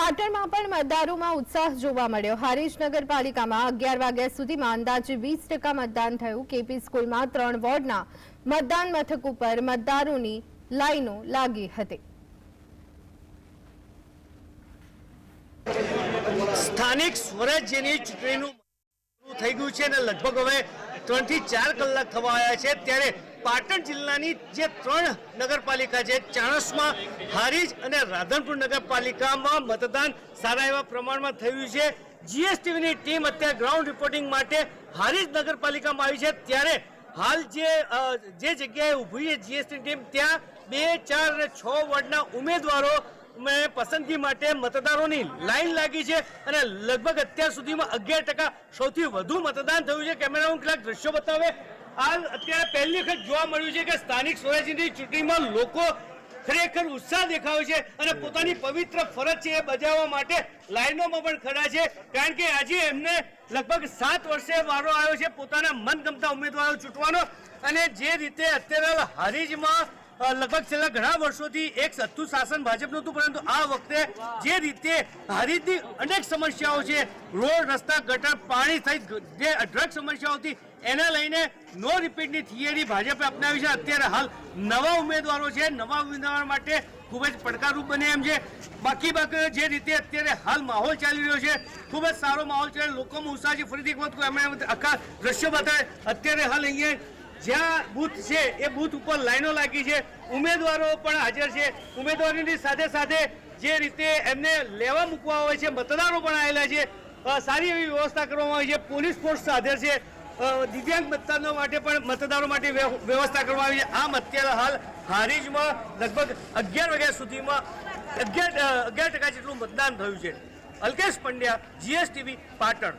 પાટણમાં પણ મતદારોમાં ઉત્સાહ જોવા મળ્યો. હારીજ નગરપાલિકામાં અગિયાર વાગ્યા સુધીમાં અંદાજે વીસ મતદાન થયું. કેપી સ્કૂલમાં ત્રણ વોર્ડના મતદાન મથક ઉપર મતદારોની લાઈનો લાગી હતી. સ્થાનિક સ્વરાજ્યની ચૂંટણીનું થઈ ગયું છે અને લગભગ હવે ત્રણથી ચાર કલાક થવા આવ્યા છે. ત્યારે પાટણ જિલ્લાની જે ત્રણ નગરપાલિકા છે, ચાણસમાં હારીજ અને રાધનપુર નગરપાલિકામાં મતદાન સારા એવા પ્રમાણમાં થયું છે. જીએસટીવીની ટીમ અત્યારે ગ્રાઉન્ડ રિપોર્ટિંગ માટે હારીજ નગરપાલિકામાં આવી છે. ત્યારે હાલ જે જે જગ્યાએ ઊભી છે જીએસટી ટીમ, ત્યાં બે, ચાર અને છ વોર્ડના ઉમેદવારો મેં પસંદગી માટે મતદારોની લાઈન લાગી છે અને લગભગ અત્યાર સુધીમાં અગિયાર ટકા સૌથી વધુ મતદાન થયું છે. કેમેરામાં કેટલાક દ્રશ્યો બતાવે. હાલ અત્યારે પહેલી વખત જોવા મળ્યું છે કે સ્થાનિક સ્વરાજ્યની ચૂંટણીમાં લોકો ખરેખર ઉત્સાહ દેખાયો છે અને પોતાની પવિત્ર ફરજ છે એ બજાવવા માટે લાઈનોમાં પણ ખડા છે. કારણ કે આજે એમને લગભગ સાત વર્ષે વારો આવ્યો છે પોતાના મનગમતા ઉમેદવારો ચૂંટવાનો અને જે રીતે અત્યારે હારીજમાં લગભગ છેલ્લા ઘણા વર્ષોથી એક સત્તુ શાસન ભાજપનું હતું, પરંતુ આ વખતે જે રીતે હારીજની અનેક સમસ્યાઓ છે, રોડ, રસ્તા, ગટર, પાણી સહિત જે ડ્રગ હતી એને લઈને નો રિપીટની થિયરી ભાજપે અપનાવી છે. અત્યારે હાલ નવા ઉમેદવારો છે, નવા ઉમેદવાર માટે ખૂબ જ પડકારરૂપ બને એમ છે. બાકી બાકી જે રીતે અત્યારે હાલ માહોલ ચાલી રહ્યો છે, ખૂબ જ સારો માહોલ છે. લોકોમાં ઉત્સાહ છે. ફરીથી એક વખત આખા દ્રશ્યો બતાવે, અત્યારે હાલ અહીંયા જ્યાં બૂથ છે, એ બૂથ ઉપર લાઈનો લાગી છે. ઉમેદવારો પણ હાજર છે. ઉમેદવારોની સાથે સાથે જે રીતે એમને લેવા મૂકવા હોય છે, મતદારો પણ આવેલા છે. સારી એવી વ્યવસ્થા કરવામાં આવી છે. પોલીસ ફોર્સ હાજર છે. દિવ્યાંગ મતદારો માટે પણ મતદારો માટે વ્યવસ્થા કરવામાં આવી છે. આમ અત્યારે હાલ હારીજમાં લગભગ અગિયાર વાગ્યા સુધીમાં અગિયાર અગિયાર ટકા જેટલું મતદાન થયું છે. અલ્કેશ પંડ્યા, જીએસટીવી, પાટણ.